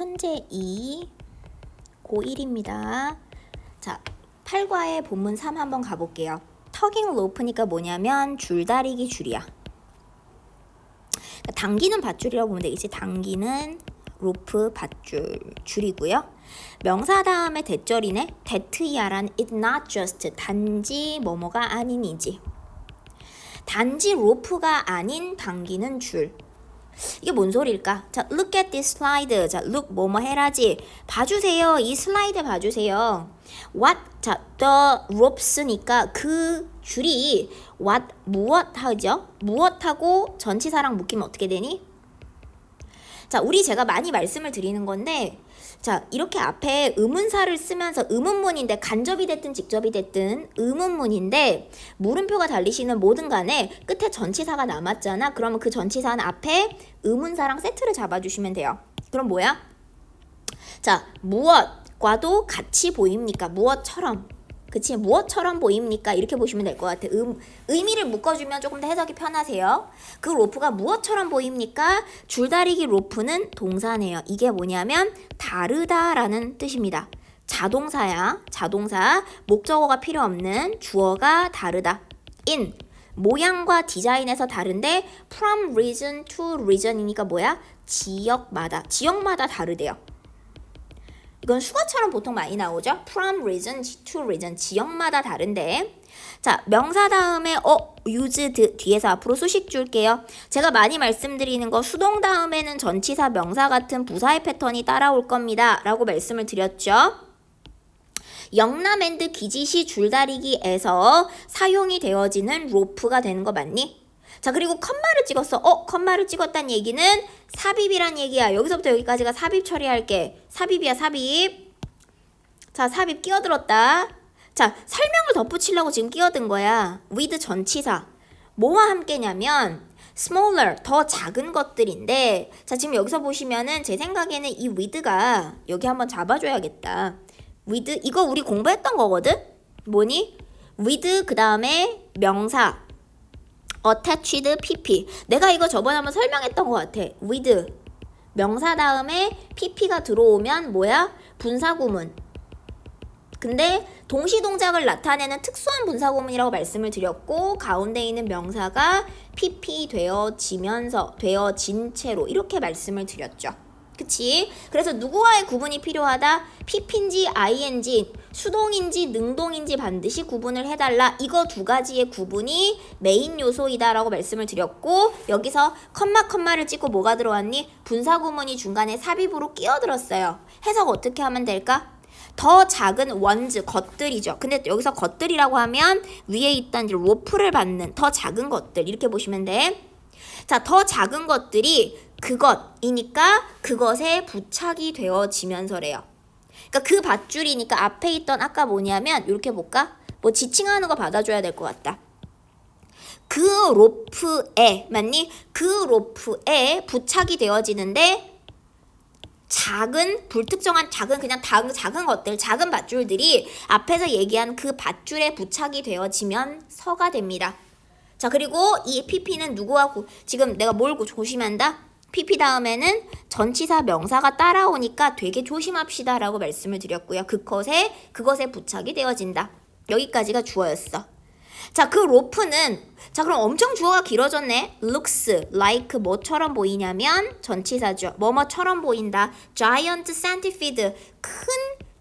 현재 2, 고1입니다. 자, 8과의 본문 3 한번 가볼게요. 터깅 로프니까 뭐냐면 줄다리기 줄이야. 그러니까 당기는 밧줄이라고 보면 되겠지. 당기는 로프 밧줄 줄이고요. 명사 다음에 대절이네. 대트이아란 it not just 단지 뭐뭐가 아닌이지. 단지 로프가 아닌 당기는 줄. 이게 뭔 소리일까? 자, look at this slide. 자, look 뭐뭐 해라지. 봐주세요. 이 슬라이드 봐주세요. What? 자, the ropes니까 그 줄이 what 무엇 하죠? 무엇하고 전치사랑 묶이면 어떻게 되니? 자, 우리 제가 많이 말씀을 드리는 건데, 자, 이렇게 앞에 의문사를 쓰면서 의문문인데 간접이 됐든 직접이 됐든 의문문인데 물음표가 달리시는 뭐든 간에 끝에 전치사가 남았잖아. 그러면 그 전치사는 앞에 의문사랑 세트를 잡아주시면 돼요. 그럼 뭐야? 자, 무엇과도 같이 보입니까? 무엇처럼. 그치? 무엇처럼 보입니까? 이렇게 보시면 될 것 같아. 음, 의미를 묶어주면 조금 더 해석이 편하세요. 그 로프가 무엇처럼 보입니까? 줄다리기 로프는 동사네요. 이게 뭐냐면 다르다라는 뜻입니다. 자동사야. 자동사. 목적어가 필요 없는 주어가 다르다. in. 모양과 디자인에서 다른데 from region to region이니까 뭐야? 지역마다. 지역마다 다르대요. 이건 수거처럼 보통 많이 나오죠. From region to region 지역마다 다른데 자 명사 다음에 어 used 뒤에서 앞으로 수식 줄게요. 제가 많이 말씀드리는 거 수동 다음에는 전치사 명사 같은 부사의 패턴이 따라올 겁니다. 라고 말씀을 드렸죠. 영남랜드 기지시 줄다리기에서 사용이 되어지는 로프가 되는 거 맞니? 자 그리고 컴마를 찍었어. 어 컴마를 찍었다는 얘기는 삽입이란 얘기야. 여기서부터 여기까지가 삽입 처리할게. 삽입이야 삽입. 자 삽입 끼어들었다. 자 설명을 덧붙이려고 지금 끼어든 거야. with 전치사. 뭐와 함께냐면 smaller 더 작은 것들인데 자 지금 여기서 보시면은 제 생각에는 이 with가 여기 한번 잡아줘야겠다. with 이거 우리 공부했던 거거든. 뭐니? with 그 다음에 명사 attached pp. 내가 이거 저번에 한번 설명했던 것 같아. with 명사 다음에 pp가 들어오면 뭐야? 분사구문. 근데 동시 동작을 나타내는 특수한 분사구문이라고 말씀을 드렸고 가운데 있는 명사가 pp 되어지면서 되어진 채로 이렇게 말씀을 드렸죠. 그치? 그래서 누구와의 구분이 필요하다? pp인지 ing, 수동인지 능동인지 반드시 구분을 해달라. 이거 두 가지의 구분이 메인 요소이다라고 말씀을 드렸고 여기서 컴마 컴마를 찍고 뭐가 들어왔니? 분사 구문이 중간에 삽입으로 끼어들었어요. 해석 어떻게 하면 될까? 더 작은 원즈 것들이죠. 근데 여기서 것들이라고 하면 위에 있던 로프를 받는 더 작은 것들 이렇게 보시면 돼. 자, 더 작은 것들이 그것이니까 그것에 부착이 되어지면서래요. 그러니까 그 밧줄이니까 앞에 있던 아까 뭐냐면 이렇게 볼까? 뭐 지칭하는 거 받아줘야 될 것 같다. 그 로프에 맞니? 그 로프에 부착이 되어지는데 작은 불특정한 작은 그냥 다, 작은 것들 작은 밧줄들이 앞에서 얘기한 그 밧줄에 부착이 되어지면 서가 됩니다. 자 그리고 이 pp는 누구와 고, 지금 내가 뭘 고- 조심한다? Pp 다음에는 전치사 명사가 따라오니까 되게 조심합시다라고 말씀을 드렸고요. 그것에 그것에 부착이 되어진다. 여기까지가 주어였어. 자, 그 로프는 자, 그럼 엄청 주어가 길어졌네. looks like 뭐처럼 보이냐면 전치사죠. 뭐뭐처럼 보인다. giant centipede 큰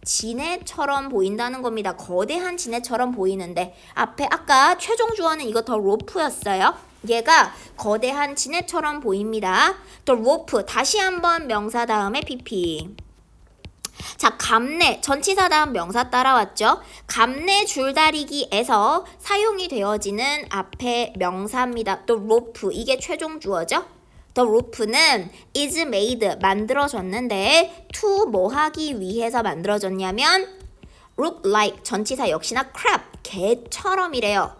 지네처럼 보인다는 겁니다. 거대한 지네처럼 보이는데 앞에 아까 최종 주어는 이거 더 로프였어요. 얘가 거대한 지네처럼 보입니다. 또 로프 다시 한번 명사 다음에 pp. 자, 감내 전치사 다음 명사 따라왔죠. 감내 줄다리기에서 사용이 되어지는 앞에 명사입니다. 또 로프 이게 최종 주어죠. 더 로프는 is made 만들어졌는데 to 뭐 하기 위해서 만들어졌냐면 look like 전치사 역시나 crab 개처럼이래요.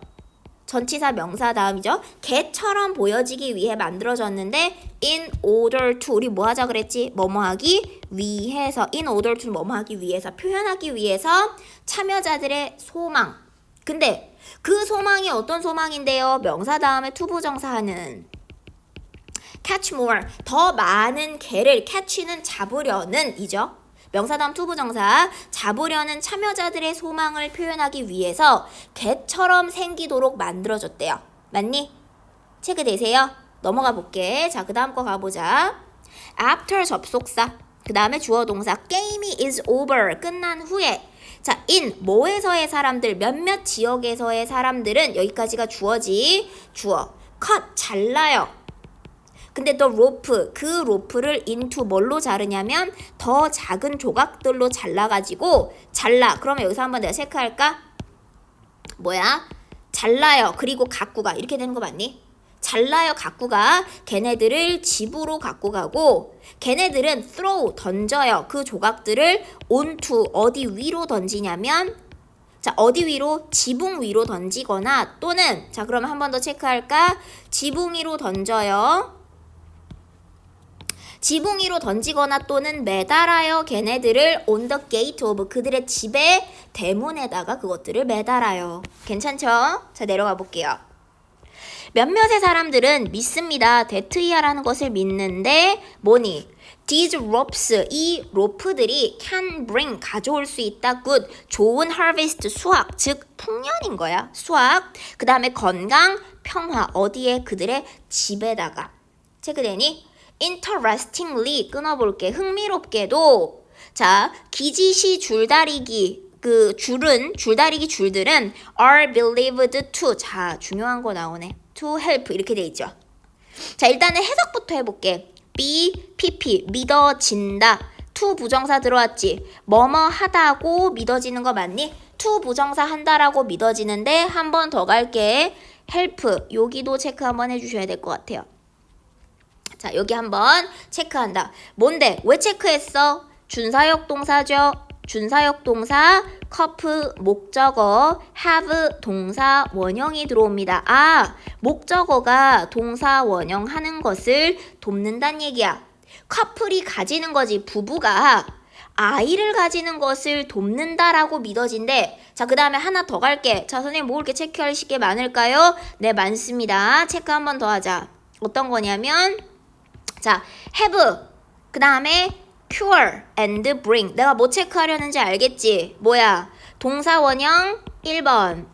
전치사 명사 다음이죠. 개처럼 보여지기 위해 만들어졌는데 in order to 우리 뭐 하자 그랬지? 뭐뭐 하기 위해서 in order to 뭐뭐 하기 위해서 표현하기 위해서 참여자들의 소망. 근데 그 소망이 어떤 소망인데요? 명사 다음에 투부정사하는 catch more 더 많은 개를 catch는 잡으려는 이죠. 명사다음 투부정사 잡으려는 참여자들의 소망을 표현하기 위해서 개처럼 생기도록 만들어졌대요. 맞니? 체크 되세요? 넘어가 볼게. 자, 그 다음 거 가보자. after 접속사. 그 다음에 주어 동사. 게임이 is over. 끝난 후에. 자, in 뭐에서의 사람들, 몇몇 지역에서의 사람들은 여기까지가 주어지. 주어. cut 잘라요. 근데 더 로프 그 로프를 인투 뭘로 자르냐면 더 작은 조각들로 잘라가지고 잘라. 그러면 여기서 한번 내가 체크할까? 뭐야? 잘라요. 그리고 갖고 가. 이렇게 되는 거 맞니? 잘라요 갖고 가 걔네들을 집으로 갖고 가고 걔네들은 throw 던져요 그 조각들을 onto 어디 위로 던지냐면 자 어디 위로 지붕 위로 던지거나 또는 자 그러면 한 번 더 체크할까 지붕 위로 던져요 지붕 위로 던지거나 또는 매달아요 걔네들을 on the gate of 그들의 집의 대문에다가 그것들을 매달아요 괜찮죠? 자 내려가 볼게요 몇몇의 사람들은 믿습니다. 데트이아라는 것을 믿는데 뭐니? These ropes, 이 로프들이 can bring, 가져올 수 있다. good, 좋은 harvest, 수확, 즉 풍년인 거야. 수확. 그 다음에 건강, 평화, 어디에? 그들의 집에다가. 체크되니? Interestingly, 끊어볼게. 흥미롭게도. 자, 기지시 줄다리기. 그 줄은 줄다리기 줄들은 are believed to 자 중요한 거 나오네 to help 이렇게 돼 있죠. 자 일단은 해석부터 해볼게. be pp 믿어진다. to 부정사 들어왔지. 뭐뭐 하다고 믿어지는 거 맞니? to 부정사 한다라고 믿어지는데 한 번 더 갈게. help 여기도 체크 한번 해주셔야 될 것 같아요. 자 여기 한번 체크한다. 뭔데? 왜 체크했어? 준사역 동사죠. 준사역 동사 커프 목적어 have 동사 원형이 들어옵니다. 아, 목적어가 동사 원형 하는 것을 돕는다는 얘기야. 커플이 가지는 거지 부부가 아이를 가지는 것을 돕는다라고 믿어진대. 자, 그 다음에 하나 더 갈게. 자, 선생님 뭐 이렇게 체크할 게 많을까요? 네, 많습니다. 체크 한 번 더 하자. 어떤 거냐면, 자, have. 그 다음에 cure and bring. 내가 뭐 체크하려는지 알겠지? 뭐야? 동사 원형 1번.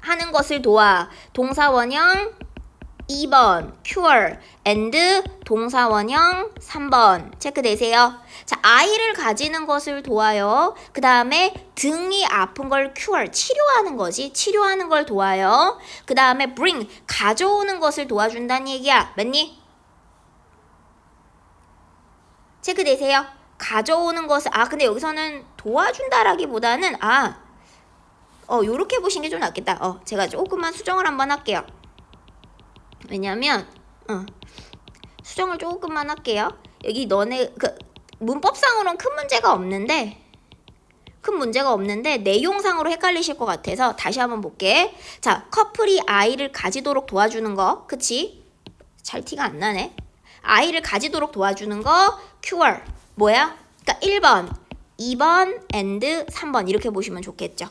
하는 것을 도와. 동사 원형 2번. cure and 동사 원형 3번. 체크되세요? 자, 아이를 가지는 것을 도와요. 그 다음에 등이 아픈 걸 cure, 치료하는 거지. 치료하는 걸 도와요. 그 다음에 bring, 가져오는 것을 도와준다는 얘기야. 맞니? 체크 되세요? 가져오는 것을 아 근데 여기서는 도와준다라기보다는 아 어, 요렇게 보신 게 좀 낫겠다. 어, 제가 조금만 수정을 한번 할게요. 왜냐면, 어, 수정을 조금만 할게요. 여기 너네, 그, 문법상으로는 큰 문제가 없는데, 큰 문제가 없는데, 내용상으로 헷갈리실 것 같아서 다시 한번 볼게. 자, 커플이 아이를 가지도록 도와주는 거, 그치? 잘 티가 안 나네. 아이를 가지도록 도와주는 거, cure. 뭐야? 그러니까 1번, 2번, and 3번 이렇게 보시면 좋겠죠.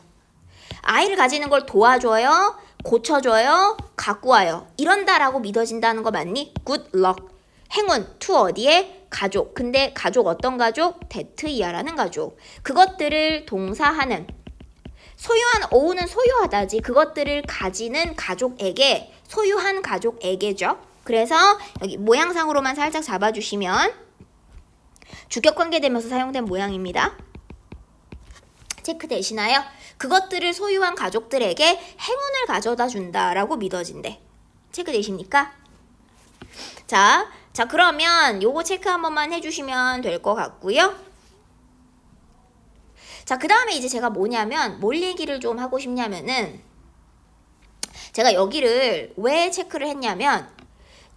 아이를 가지는 걸 도와줘요, 고쳐줘요, 갖고 와요. 이런다라고 믿어진다는 거 맞니? good luck. 행운, to 어디에? 가족. 근데 가족 어떤 가족? 데트이아라는 가족. 그것들을 동사하는 소유한 오우는 소유하다지 그것들을 가지는 가족에게 소유한 가족에게죠. 그래서 여기 모양상으로만 살짝 잡아주시면 주격 관계되면서 사용된 모양입니다. 체크 되시나요? 그것들을 소유한 가족들에게 행운을 가져다 준다라고 믿어진대. 체크 되십니까? 자, 자 그러면 요거 체크 한 번만 해주시면 될 것 같고요. 자, 그 다음에 이제 제가 뭐냐면 뭘 얘기를 좀 하고 싶냐면은 제가 여기를 왜 체크를 했냐면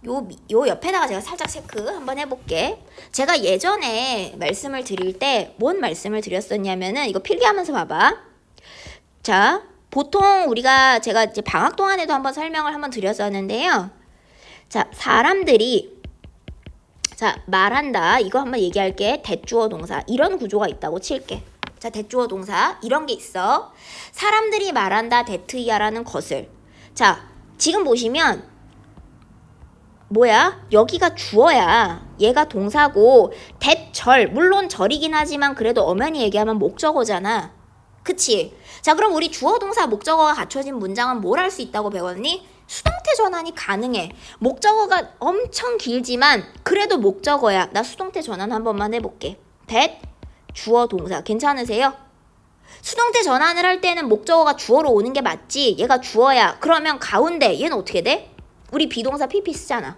요, 요 옆에다가 제가 살짝 체크 한번 해볼게. 제가 예전에 말씀을 드릴 때 뭔 말씀을 드렸었냐면은 이거 필기하면서 봐봐. 자, 보통 우리가 제가 이제 방학 동안에도 한번 설명을 한번 드렸었는데요. 자, 사람들이 자, 말한다. 이거 한번 얘기할게. 대주어 동사. 이런 구조가 있다고 칠게. 자, 대주어 동사. 이런 게 있어. 사람들이 말한다. 데트이아라는 것을. 자, 지금 보시면 뭐야? 여기가 주어야. 얘가 동사고 대절 물론 절이긴 하지만 그래도 엄연히 얘기하면 목적어잖아. 그치? 자 그럼 우리 주어 동사 목적어가 갖춰진 문장은 뭘 할 수 있다고 배웠니? 수동태 전환이 가능해. 목적어가 엄청 길지만 그래도 목적어야. 나 수동태 전환 한 번만 해볼게. that 주어 동사 괜찮으세요? 수동태 전환을 할 때는 목적어가 주어로 오는 게 맞지. 얘가 주어야. 그러면 가운데 얘는 어떻게 돼? 우리 비동사 PP 쓰잖아.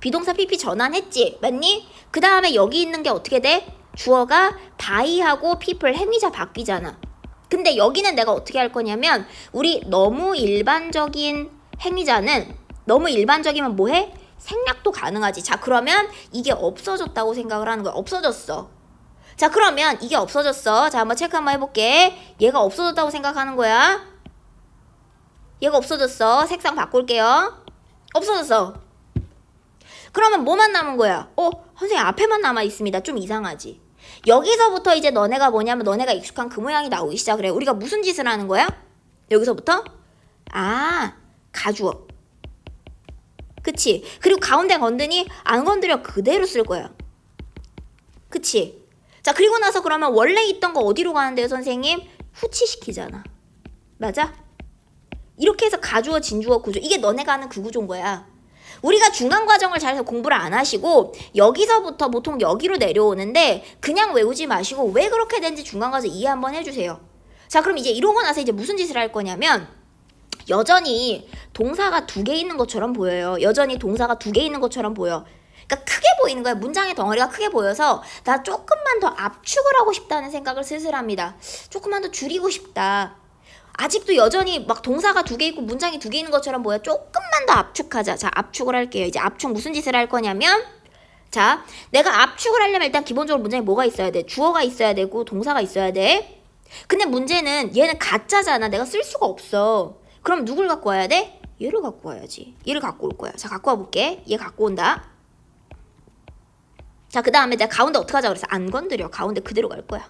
비동사 PP 전환했지. 맞니? 그 다음에 여기 있는 게 어떻게 돼? 주어가 by하고 people 행위자 바뀌잖아. 근데 여기는 내가 어떻게 할 거냐면 우리 너무 일반적인 행위자는 너무 일반적이면 뭐해? 생략도 가능하지. 자 그러면 이게 없어졌다고 생각을 하는 거야. 없어졌어. 자 그러면 이게 없어졌어. 자 한번 체크 한번 해볼게. 얘가 없어졌다고 생각하는 거야. 얘가 없어졌어. 색상 바꿀게요. 없어졌어. 그러면 뭐만 남은 거야? 어, 선생님 앞에만 남아 있습니다. 좀 이상하지. 여기서부터 이제 너네가 뭐냐면 너네가 익숙한 그 모양이 나오기 시작을 해. 우리가 무슨 짓을 하는 거야? 여기서부터? 아, 가주어. 그치? 그리고 가운데 건드니 안 건드려 그대로 쓸 거야. 그치? 자, 그리고 나서 그러면 원래 있던 거 어디로 가는데요, 선생님? 후치시키잖아. 맞아? 이렇게 해서 가주어, 진주어, 구조. 이게 너네가 하는 그 구조인 거야. 우리가 중간 과정을 잘 공부를 안 하시고 여기서부터 보통 여기로 내려오는데 그냥 외우지 마시고 왜 그렇게 된지 중간 과정 이해 한번 해주세요. 자, 그럼 이제 이러고 나서 이제 무슨 짓을 할 거냐면 여전히 동사가 두 개 있는 것처럼 보여요. 여전히 동사가 두 개 있는 것처럼 보여. 그러니까 크게 보이는 거야. 문장의 덩어리가 크게 보여서 나 조금만 더 압축을 하고 싶다는 생각을 슬슬 합니다. 조금만 더 줄이고 싶다. 아직도 여전히 막 동사가 두 개 있고 문장이 두 개 있는 것처럼 보여. 조금만 더 압축하자. 자, 압축을 할게요. 이제 압축 무슨 짓을 할 거냐면 자, 내가 압축을 하려면 일단 기본적으로 문장에 뭐가 있어야 돼? 주어가 있어야 되고 동사가 있어야 돼. 근데 문제는 얘는 가짜잖아. 내가 쓸 수가 없어. 그럼 누굴 갖고 와야 돼? 얘를 갖고 와야지. 얘를 갖고 올 거야. 자, 갖고 와 볼게. 얘 갖고 온다. 자, 그 다음에 내가 가운데 어떻게 하자 그래서 안 건드려. 가운데 그대로 갈 거야.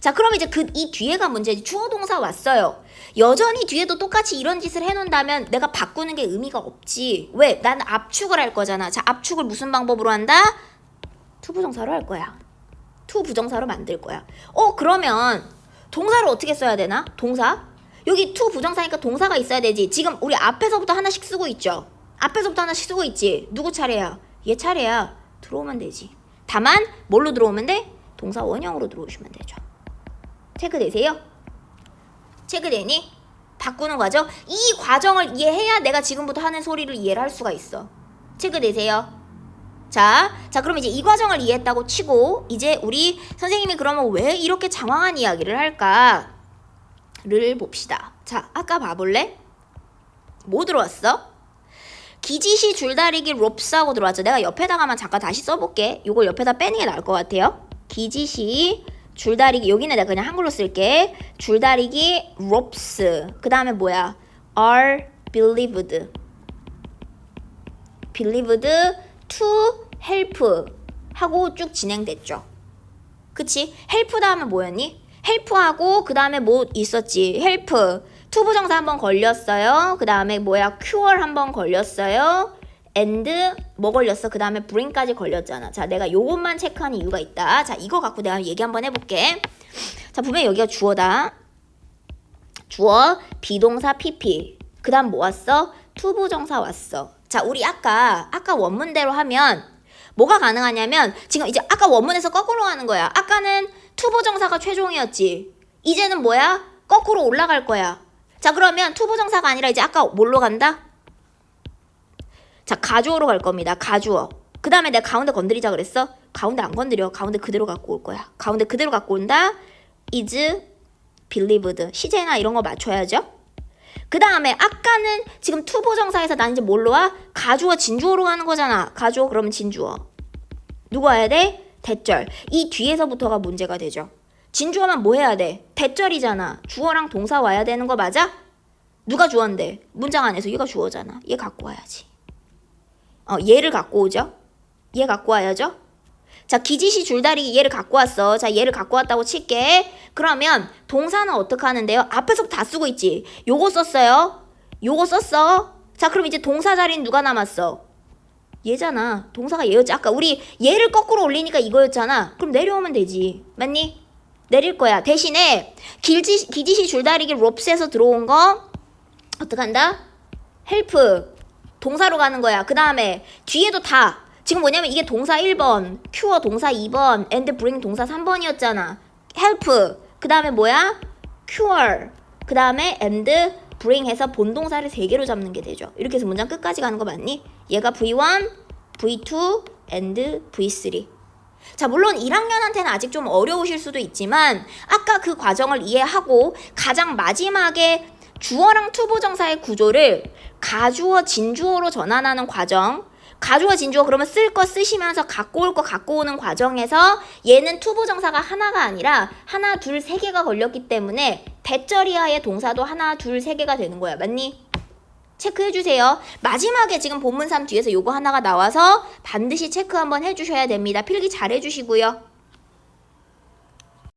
자, 그럼 이제 그 이 뒤에가 문제지. 주어 동사 왔어요. 여전히 뒤에도 똑같이 이런 짓을 해놓는다면 내가 바꾸는 게 의미가 없지. 왜? 난 압축을 할 거잖아. 자, 압축을 무슨 방법으로 한다? 투 부정사로 할 거야. 투 부정사로 만들 거야. 어, 그러면 동사를 어떻게 써야 되나? 동사? 여기 투 부정사니까 동사가 있어야 되지. 지금 우리 앞에서부터 하나씩 쓰고 있죠. 앞에서부터 하나씩 쓰고 있지. 누구 차례야? 얘 차례야. 들어오면 되지. 다만 뭘로 들어오면 돼? 동사 원형으로 들어오시면 되죠. 체크되세요? 체크되니? 바꾸는 과정? 이 과정을 이해해야 내가 지금부터 하는 소리를 이해를 할 수가 있어. 체크되세요? 자, 자 그럼 이제 이 과정을 이해했다고 치고 이제 우리 선생님이 그러면 왜 이렇게 장황한 이야기를 할까를 봅시다. 자, 아까 봐볼래? 뭐 들어왔어? 기지시 줄다리기 롭스하고 들어왔죠. 내가 옆에다가만 잠깐 다시 써볼게. 이걸 옆에다 빼는 게 나을 것 같아요. 기지시 줄다리기 여기는 내가 그냥 한글로 쓸게. 줄다리기 ropes. 그 다음에 뭐야? are believed. believed to help 하고 쭉 진행됐죠. 그치? help 다음에 뭐였니? help하고 그 다음에 뭐 있었지? help. to 부정사 한번 걸렸어요. 그 다음에 뭐야? cure 한번 걸렸어요. And 뭐 걸렸어? 그 다음에 bring까지 걸렸잖아. 자, 내가 요것만 체크하는 이유가 있다. 자, 이거 갖고 내가 얘기 한번 해볼게. 자, 보면 여기가 주어다. 주어, 비동사 PP. 그 다음 뭐 왔어? 투부정사 왔어. 자, 우리 아까, 아까 원문대로 하면 뭐가 가능하냐면 지금 이제 아까 원문에서 거꾸로 가는 거야. 아까는 투부정사가 최종이었지. 이제는 뭐야? 거꾸로 올라갈 거야. 자, 그러면 투부정사가 아니라 이제 아까 뭘로 간다? 자, 가주어로 갈 겁니다. 가주어. 그 다음에 내가 가운데 건드리자 그랬어? 가운데 안 건드려. 가운데 그대로 갖고 올 거야. 가운데 그대로 갖고 온다. is believed. 시제나 이런 거 맞춰야죠. 그 다음에 아까는 지금 투보정사에서 난 이제 뭘로 와? 가주어 진주어로 가는 거잖아. 가주어 그러면 진주어. 누구 와야 돼? 대절. 이 뒤에서부터가 문제가 되죠. 진주어만 뭐 해야 돼? 대절이잖아. 주어랑 동사 와야 되는 거 맞아? 누가 주어인데? 문장 안에서 얘가 주어잖아. 얘 갖고 와야지. 어, 얘를 갖고 오죠. 얘 갖고 와야죠. 자, 기지시 줄다리기 얘를 갖고 왔어. 자, 얘를 갖고 왔다고 칠게. 그러면 동사는 어떻게 하는데요? 앞에서 다 쓰고 있지. 요거 썼어요. 요거 썼어. 자, 그럼 이제 동사 자리는 누가 남았어? 얘잖아. 동사가 얘였지. 아까 우리 얘를 거꾸로 올리니까 이거였잖아. 그럼 내려오면 되지. 맞니? 내릴 거야. 대신에 길지, 기지시 줄다리기 롭스에서 들어온 거 어떡한다? 헬프. 동사로 가는 거야. 그 다음에 뒤에도 다. 지금 뭐냐면 이게 동사 1번, 큐어 동사 2번, and bring 동사 3번이었잖아. help. 그 다음에 뭐야? cure. 그 다음에 and bring 해서 본동사를 세 개로 잡는 게 되죠. 이렇게 해서 문장 끝까지 가는 거 맞니? 얘가 V1, V2, and V3. 자, 물론 1학년한테는 아직 좀 어려우실 수도 있지만 아까 그 과정을 이해하고 가장 마지막에 주어랑 투부정사의 구조를 가주어, 진주어로 전환하는 과정 가주어, 진주어 그러면 쓸 거 쓰시면서 갖고 올 거 갖고 오는 과정에서 얘는 투부정사가 하나가 아니라 하나, 둘, 세 개가 걸렸기 때문에 대절이하의 동사도 하나, 둘, 세 개가 되는 거야. 맞니? 체크해 주세요. 마지막에 지금 본문 3 뒤에서 요거 하나가 나와서 반드시 체크 한번 해 주셔야 됩니다. 필기 잘 해 주시고요.